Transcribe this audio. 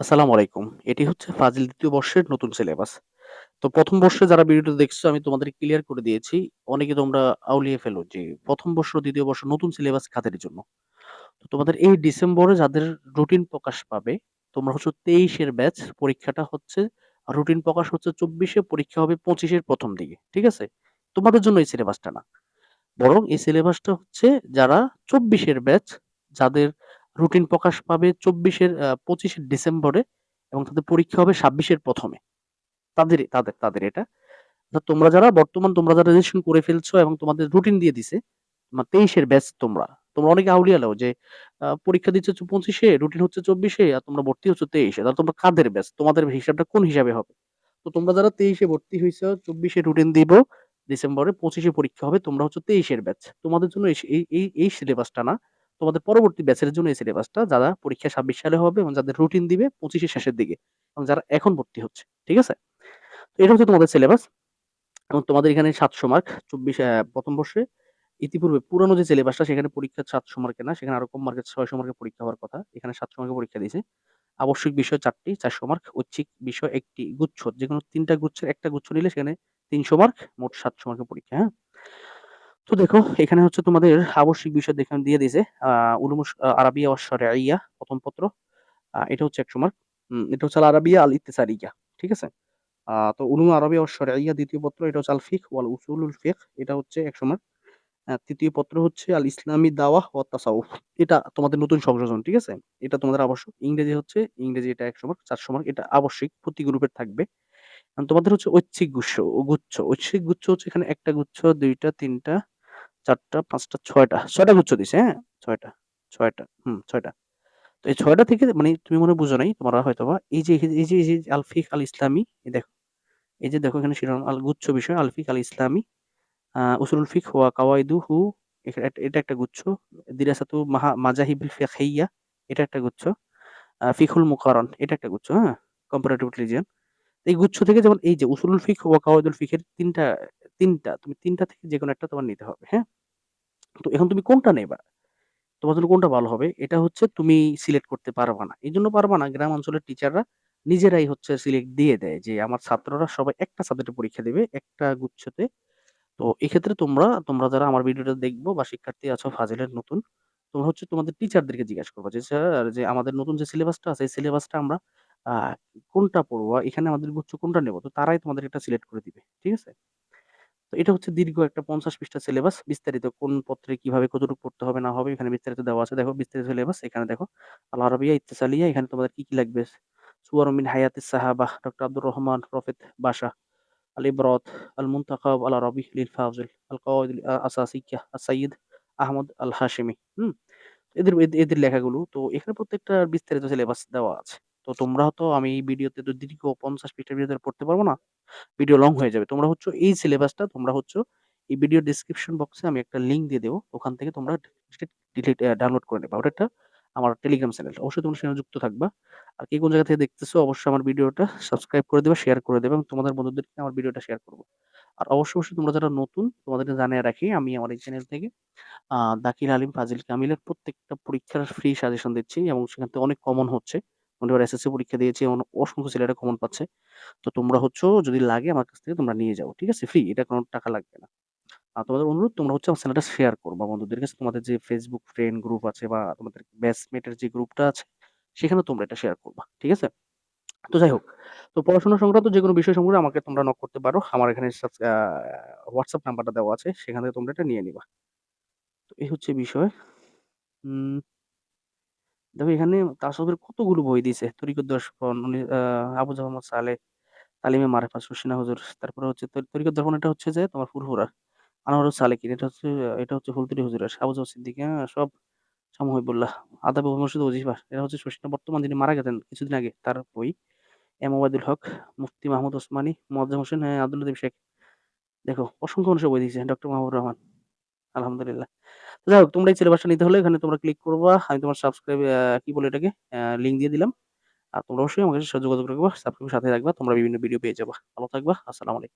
আসসালামু আলাইকুম। এটি হচ্ছে ফাজিল দ্বিতীয় বর্ষের নতুন সিলেবাস। তো প্রথম বর্ষে যারা ভিডিওটা দেখছ আমি তোমাদের ক্লিয়ার করে দিয়েছি। অনেকে তোমরা আউলিয়ে ফেলো যে প্রথম বর্ষ, দ্বিতীয় বর্ষ নতুন সিলেবাস খাতের জন্য? তো তোমাদের এই ডিসেম্বরে যাদের রুটিন প্রকাশ পাবে, তোমরা হচ্ছে ২৩ এর ব্যাচ পরীক্ষাটা হচ্ছে রুটিন প্রকাশ হচ্ছে চব্বিশে পরীক্ষা হবে পঁচিশের প্রথম দিকে। ঠিক আছে? তোমাদের জন্য এই সিলেবাসটা না। বরং এই সিলেবাসটা হচ্ছে যারা চব্বিশের ব্যাচ, যাদের রুটিন প্রকাশ পাবে ২৪ এর আ ২৫ এর ডিসেম্বরে এবং তাদের পরীক্ষা হবে ছাব্বিশের প্রথমে তাদের তাদের তাদের এটা। তোমরা যারা বর্তমান তোমরা যারা রেজিস্ট্রেশন করে ফেলছো এবং তোমাদের রুটিন দিয়ে দিছে, মা ২৩ এর ব্যাচ তোমরা। তোমরা অনেকে আউলিয়া লও যে পরীক্ষা দিচ্ছে ২৫ রুটিন হচ্ছে চব্বিশে আর তোমরা ভর্তি হচ্ছ ২৩ এ। তাহলে তোমরা কাদের ব্যাচ? তোমাদের হিসাবটা কোন হিসাবে হবে? তো তোমরা যারা তেইশে ভর্তি ২৪ এ রুটিন দিব ডিসেম্বরে, পঁচিশে পরীক্ষা হবে। তোমরা হচ্ছে তেইশের ব্যাচ। তোমাদের জন্য এই এই সিলেবাসটা না। তোমাদের পরবর্তী ব্যাচের জন্য এই সিলেবাসটা যারা পরীক্ষা ২৬ সালে হবে এবং যাদের রুটিন দিবে ২৫ এর শেষের দিকে এবং যারা এখন ভর্তি হচ্ছে। ঠিক আছে? তো এটা হচ্ছে তোমাদের সিলেবাস এবং তোমাদের এখানে ৭০০ মার্ক ২৪ অ্যা ১ম বর্ষে ইতিপূর্বে পুরানো যে সিলেবাসটা সেখানে পরীক্ষা সাতশো মার্কে না, সেখানে আরও কম মার্কের ৬০০ মার্কের পরীক্ষা হওয়ার কথা। এখানে ৭০০ মার্কের পরীক্ষা দিয়েছে। আবশ্যিক বিষয় চারটি চারশো মার্ক, ঐচ্ছিক বিষয় একটি গুচ্ছ যে কোনো তিনটা গুচ্ছের একটা গুচ্ছ নিলে সেখানে ৩০০ মার্ক, মোট ৭০০ মার্কের পরীক্ষা, হ্যাঁ? তো দেখো এখানে হচ্ছে তোমাদের আবশ্যিক বিষয় দেখে দিয়ে দিয়েছে। উলুমুস আরাবিয়া ওয়াস শারঈয়া ১ম পত্র। এটা হচ্ছে ১০০ মার্ক। এটা হচ্ছে আরাবিয়া আল ইত্তিসারিয়া। ঠিক আছে? তো উলুম আরাবিয়া ওয়াস শারঈয়া ২য় পত্র এটা হচ্ছে আল ফিকহ ওয়াল উসুলুল ফিকহ এটা হচ্ছে ১০০ মার্ক। ৩য় পত্র হচ্ছে আল ইসলামী দাওয়াহ ওয়াত তাসাউফ। এটা তোমাদের নতুন সংযোজন, ঠিক আছে? এটা তোমাদের আবশ্যক। ইংরেজি হচ্ছে ইংরেজি এটা ১০০ মার্ক, ৪০০ মার্ক এটা আবশ্যিক প্রতি গ্রুপের থাকবে। তোমাদের হচ্ছে ঐচ্ছিক গুচ্ছ গুচ্ছ। ঐচ্ছিক গুচ্ছ হচ্ছে এখানে একটা গুচ্ছ, ২ টা, ৩ টা, ৪ টা, ৫ টা, ৬ টা। ৬ টা গুচ্ছ দিছে, হ্যাঁ? ৬ টা, ৬ টা, হুম ৬ টা। তো এই ৬ টা থেকে মানে তুমি মনে বুঝো নাই তোমরা হয়তোবা এই যে এই যে এই যে আলফিক আল ইসলামী দেখো। এই যে দেখো এখানে শিরোনাম আল গুচ্ছ বিষয় আল ফিকহ আল ইসলামী উসুলুল ফিকহ ওয়া কাওয়াইদুহু এখা এটা একটা গুচ্ছ। দিরাসাতু মাহা মাযাহিবিল ফিকহিয়্যা এটা একটা গুচ্ছ। আ ফিকহুল মুকাররান এটা একটা গুচ্ছ, হ্যাঁ? Comparative religion. এই গুচ্ছ থেকে যেমন এই যে উসুলুল ফিকহ ওয়া কাওয়াইদুল ফিকহের ৩ টা ৩ টা তুমি ৩ টা থেকে যেকোনো একটা তোমার নিতে হবে, হ্যাঁ? তো এখন তুমি কোনটা নেবা? তোমার জন্য কোনটা ভালো হবে? এটা হচ্ছে তুমি সিলেক্ট করতে পারবা না। এজন্য পারবা না গ্রাম অঞ্চলের টিচাররা নিজেরাই হচ্ছে সিলেক্ট দিয়ে দেয় যে আমার ছাত্ররা সবাই একটা সাবজেক্টে পরীক্ষা দেবে একটা গুচ্ছতে। তো এক্ষেত্রে তোমরা, তোমরা যারা আমার ভিডিওটা দেখব বা শিক্ষার্থী আছো ফাজিলের নতুন, তোমরা হচ্ছে তোমাদের টিচারদেরকে জিজ্ঞাসা করব যে, "স্যার যে আমাদের নতুন যে সিলেবাসটা আছে এই সিলেবাসটা আমরা কোনটা পড়ব? এখানে আমাদের গুচ্ছ কোনটা নেব তো তারাই তোমাদের এটা সিলেক্ট করে দিবে। ঠিক আছে? তো এটা হচ্ছে দীর্ঘ একটা পঞ্চাশ পৃষ্ঠা সিলেবাস। বিস্তারিত কোন পত্রে কীভাবে কতটুকু পড়তে হবে না হবে এখানে বিস্তারিত দেওয়া আছে। দেখো বিস্তারিত সিলেবাস এখানে দেখো। আল আরাবিয়া ইত্তিসালিয়া এখানে তোমাদের কি, কি লাগবে? সুওয়ারু মিন হায়াতিস সাহাবাহ ডক্টর আব্দুর রহমান, প্রফেট বাসা আল ইবরাত, আল মুনতাখাব আল আরাবি লিল ফাজিল, আল কাওয়াইদ আ আসাসিয়্যাহ আস-সাইয়্যিদ আহমদ আল হাশিমি। হুম? এদের এদের লেখাগুলো। তো এখানে প্রত্যেকটা বিস্তারিত সিলেবাস দেওয়া আছে। তো তোমরা তো আমি এই ভিডিওতে তো দীর্ঘ ৫০ পৃষ্ঠার ভিডিও পড়তে পারব না। ভিডিও লং হয়ে যাবে। তোমরা হচ্ছে এই সিলেবাসটা তোমরা হচ্ছে এই ভিডিও ডেসক্রিপশন বক্সে আমি একটা লিঙ্ক দিয়ে দেবো ওখান থেকে তোমরা ডিলিট ডাউনলোড করে নিবা। ওটা আমার টেলিগ্রাম চ্যানেল। অবশ্যই তোমরা সেখানে যুক্ত থাকবা। আর কে কোন জায়গা থেকে দেখতেছো অবশ্যই আমার ভিডিওটা সাবস্ক্রাইব করে দিবা, শেয়ার করে দেবে এবং তোমাদের বন্ধুদেরকে আমার ভিডিওটা শেয়ার করব আর অবশ্যই, অবশ্যই তোমরা যারা নতুন তোমাদেরকে জানিয়ে রাখি আমি আমার এই চ্যানেল থেকে দাকিল আলিম ফাজিল কামিলের প্রত্যেকটা পরীক্ষার ফ্রি সাজেশন দিচ্ছি এবং সেখান থেকে অনেক কমন হচ্ছে। এবার এসএসসি পরীক্ষা দিয়েছি এবং অসংখ্য ছেলেরা কমন পাচ্ছে। তো তোমরা হচ্ছে, যদি লাগে আমার কাছ থেকে, তোমরা নিয়ে যাও। ঠিক আছে? ফ্রি এটা কোনো টাকা লাগবে না। আর তোমাদের অনুরোধ, তোমরা হচ্ছে আমার চ্যানেলটা শেয়ার করো, বা বন্ধুদের কাছে। তোমাদের যে ফেসবুক ফ্রেন্ড গ্রুপ আছে, বা তোমাদের ব্যাচমেটের যে গ্রুপটা আছে সেখানে তোমরা এটা শেয়ার করবা। ঠিক আছে? তো যাই হোক। তো পড়াশোনা সংক্রান্ত যে কোনো বিষয় সম্পর্কে আমাকে তোমরা নক করতে পারো। আমার এখানে আ নাম্বারটা দেওয়া আছে। সেখান থেকে তোমরা এটা নিয়ে নিবা। তো এই হচ্ছে বিষয়। দেখো এখানে তাসওয়ুফের কতগুলো বই দিছে। তরিকুদ দর্পণ, উনি আ আবু জাফর মোহাম্মদ সালেহ, তালিমে মারেফাত শর্ষিনা হুজুর। তারপরে হচ্ছে তরি তরিকুদ দর্পণ এটা হচ্ছে যে তোমার ফুরফুরা। আনোয়ারুস সালেকিন এটা হচ্ছে এটা হচ্ছে ফুলতুলি হুজুরের। আবু জাফর সিদ্দিকী হ্যাঁ? সব সাময়িবুল্লাহ। আদাব মুর্শিদ ওজিফা। এটা হচ্ছে শর্ষিনা বর্তমান যিনি মারা গেছেন কিছুদিন আগে তার বই। এম ওবায়দুল হক, মুফতি মাহমুদ ওসমানী, মোয়াজ্জেম হোসেন, হ্যাঁ আব্দুল শেখ। দেখো অসংখ্য মানুষের বই দিয়েছে। ডক্টর মাহবুবুর রহমান। আলহামদুলিল্লাহ। যাই হোক, তোমরা এই সিলেবাসটা নিতে হলে এখানে তোমরা ক্লিক করবা। আমি তোমার সাবস্ক্রাইব কি বলে এটাকে? লিঙ্ক দিয়ে দিলাম। আর তোমরা অবশ্যই আমাকে সাথে যোগাযোগ রাখবা। সাথে রাখবা। তোমরা বিভিন্ন ভিডিও পেয়ে যাবা। ভালো থাকবা। আসসালামু আলাইকুম।